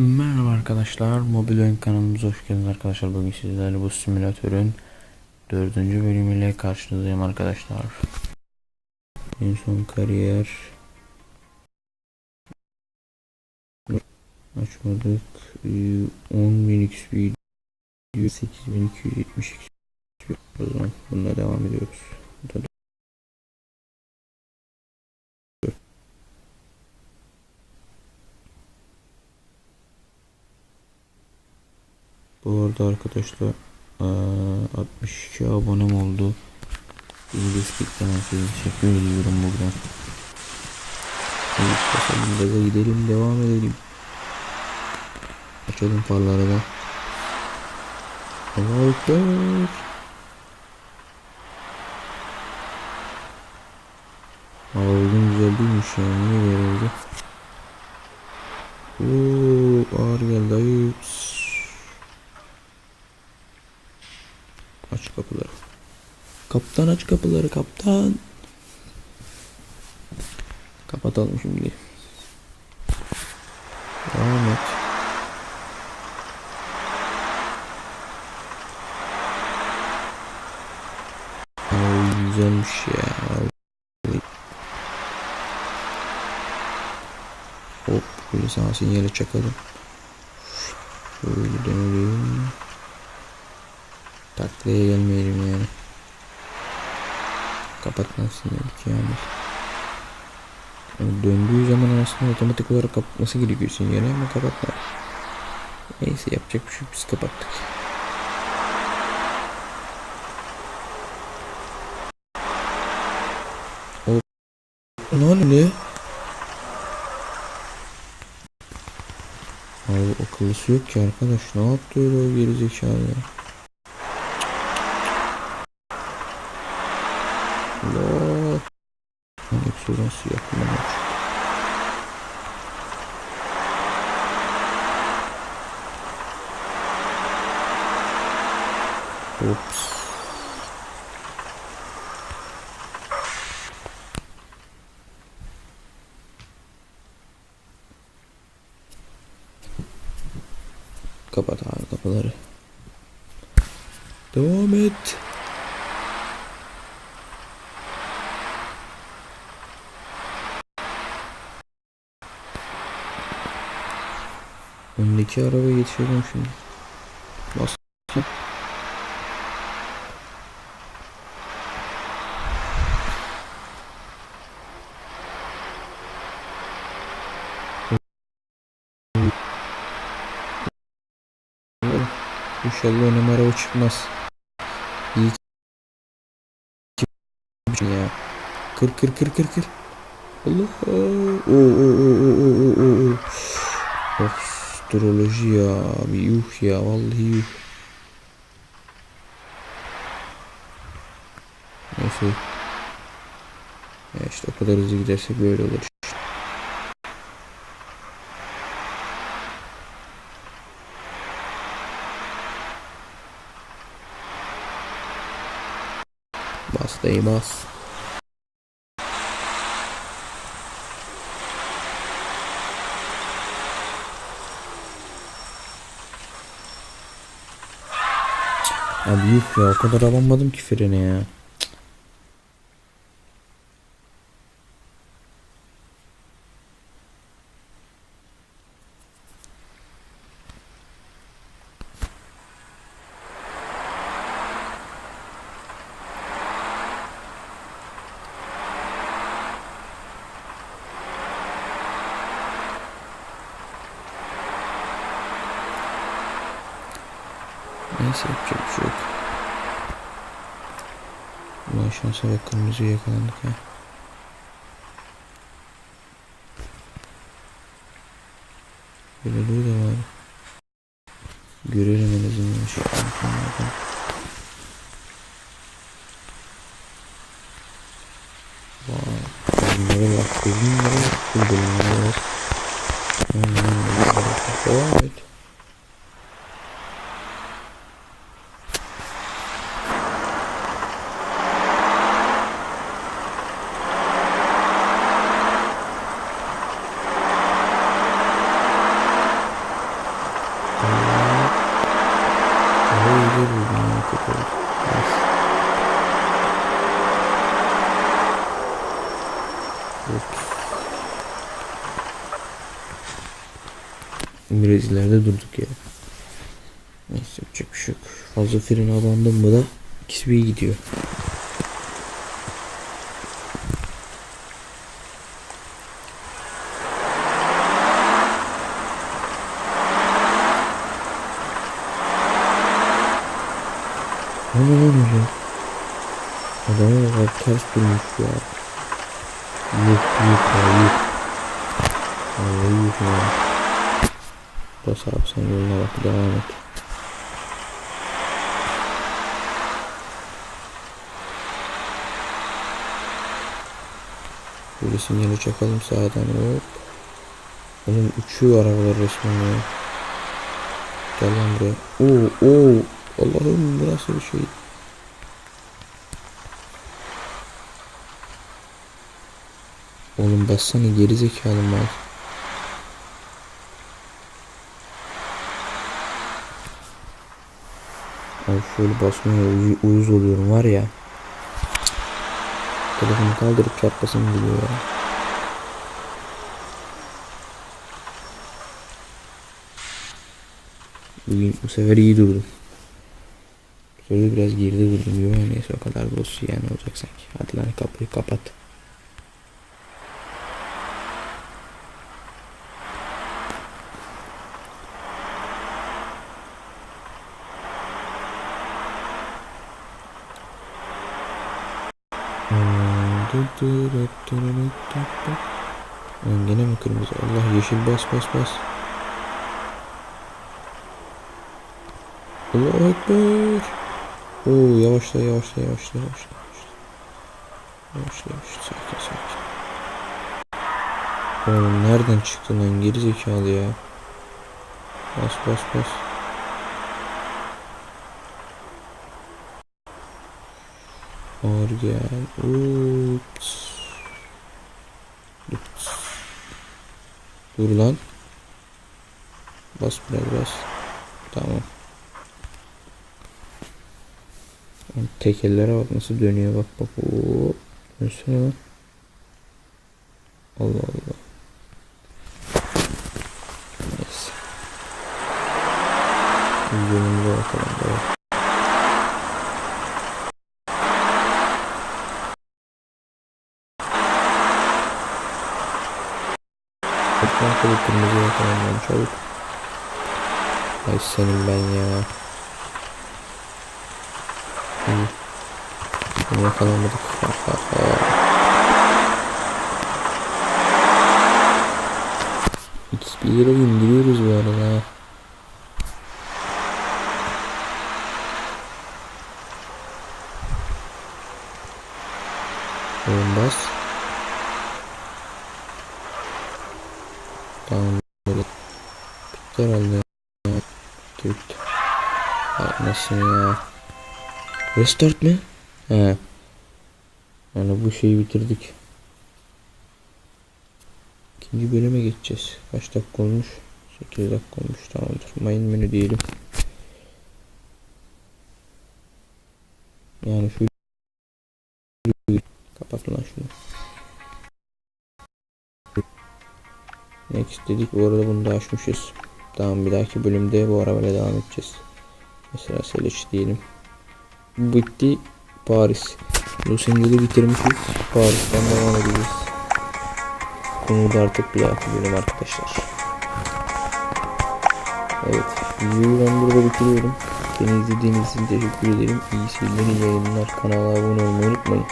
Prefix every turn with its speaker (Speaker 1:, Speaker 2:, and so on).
Speaker 1: Merhaba arkadaşlar, mobil oyun kanalımıza hoş geldiniz arkadaşlar. Bugün sizlerle bu simülatörün dördüncü bölümüyle karşınızdayım arkadaşlar. En son kariyer açmadık. Ee, 10.000 XP diyor 8270 XP. O zaman bununla devam ediyoruz. Bu da Bu arada arkadaşlar eee, 62 abonem oldu. İlgisizlikten herkese teşekkür ediyorum buradan. Evet, bakalım gaza gidelim devam edelim. Açalım farları da. Allahu Ekber. Ağırlığın güzel değilmiş ya. Niye böyle oldu? Oo, ağır geldi. Ayıp. Aç kapıları. Kaptan aç kapıları kaptan. Kapatalım şimdi. Devam et. Ay güzelmiş ya. vallahi. Hop böyle sana sinyali çakalım. Şöyle dönelim. Taklaya gelmeyelim yani. Kapatmasın dedik yani. Döndüğü zaman aslında otomatik olarak kapatması gerekiyor sinyali ama kapatmadı. Neyse yapacak bir şey biz kapattık. O ne? Abi akıllısı yok ki arkadaş ne yaptı öyle o gerizekalı ya? Allah. Hepsi nasıl yakmamış. Ops. Kapat abi kapıları. Devam et. Öndeki arabaya yetişelim şimdi. Bas. İnşallah önüme araba çıkmaz. İyi ki ya. Kır kır kır kır kır. Allah. Oo oo oo oo oo oo oo. Astroloji ya abi yuh ya vallahi yuh. Neyse. Ya işte o kadar hızlı gidersek böyle olur işte. Bas dayı bas. Abi yuh ya o kadar alamadım ki freni ya. Neyse yapacak bir şey yok. Ulan şansa bak kırmızıya yakalandık ya. Böyle da var. Görelim en azından şey. Vay. Bölümlere bak. Bölümlere bak. Bu bölümlere bak. Hmm, Devam et. Biraz ileride durduk ya. Neyse yapacak bir şey yok. Fazla frene abandım mı da ikisi bir gidiyor. Ne lan öyle? Adama bak ters durmuş ya. Yok yok ya yok. Vallahi yok ya. Bas abi sen yoluna bak devam et. Böyle sinyali çakalım sağdan hop. Oğlum uçuyor arabalar resmen ya. Gel lan buraya. Oo oo. Allah'ım bu nasıl bir şey? Oğlum bassana geri zekalı mal. Abi şöyle basmaya uy- uyuz oluyorum var ya. Telefonu kaldırıp çarpmasın geliyor ya. Bugün bu sefer iyi durdum. Şöyle biraz geride durdum. Yo neyse o kadar da olsun yani olacak sanki. Hadi lan kapıyı kapat. Lan gene mi kırmızı? Allah yeşil bas bas bas. Allahu Ekber. Oo yavaşla yavaşla yavaşla yavaşla. Yavaşla yavaşla sakin sakin. Oğlum nereden çıktı lan geri zekalı ya. Bas bas bas. Ağır gel. Ups. Ups. Dur lan. Bas biraz bas. Tamam. Tekellere bak nasıl dönüyor bak bak. Oo. Dönsene lan. Allah Allah. Neyse. Yolumuza bakalım. Evet. Lütfen çabuk kırmızı yakalım lan çabuk. Ay senin ben ya. Bunu yakalamadık. Ha, ha, ha. XP'leri indiriyoruz bu arada. ha. Oğlum bas. Tamam böyle. Bitti herhalde. ya. Bitti bitti. Nasıl ya? Restart mi? He. Yani bu şeyi bitirdik. İkinci bölüme geçeceğiz. Kaç dakika olmuş? 8 dakika olmuş tamamdır. Main menü diyelim. Yani şu Next dedik. Bu arada bunu da açmışız. Tamam bir dahaki bölümde bu arabayla devam edeceğiz. Mesela Seleç diyelim. Bitti Paris. Los Angeles'ı bitirmişiz. Paris'ten devam edeceğiz. Konuyu da artık bir dahaki bölüm arkadaşlar. Evet. Videoyu ben burada bitiriyorum. Beni izlediğiniz için teşekkür ederim. İyi seyirler, iyi yayınlar. Kanala abone olmayı unutmayın.